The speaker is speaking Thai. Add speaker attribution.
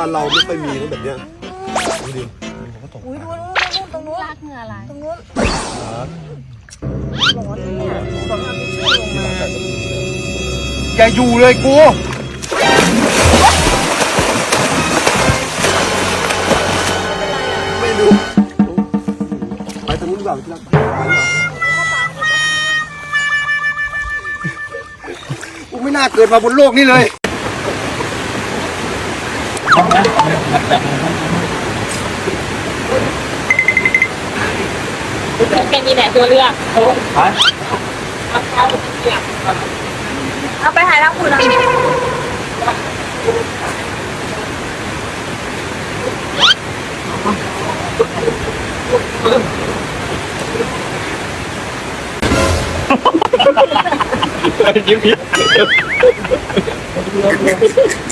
Speaker 1: านเราไม่ค่อยมีนะแบบเนี้ยดูดิ
Speaker 2: อุ้ยดูนู่นนู่นตรงนู้น
Speaker 3: ลากเหงื่อไหล
Speaker 2: ตรงนู้นร้อนเนี่ยบอกทำเป็นชื่อลงมา
Speaker 4: อย่าอยู่เลยกู
Speaker 1: ไม่รู้ไปทางนู้นดีกว่าที่รักไปดีกว่า
Speaker 4: กูไม่น่าเกิดมาบนโลกนี้เลย
Speaker 3: แกมีแต่ตัวเลือก
Speaker 2: เอาไปหาทางคุณนะ
Speaker 5: ยิ้มยิ้ม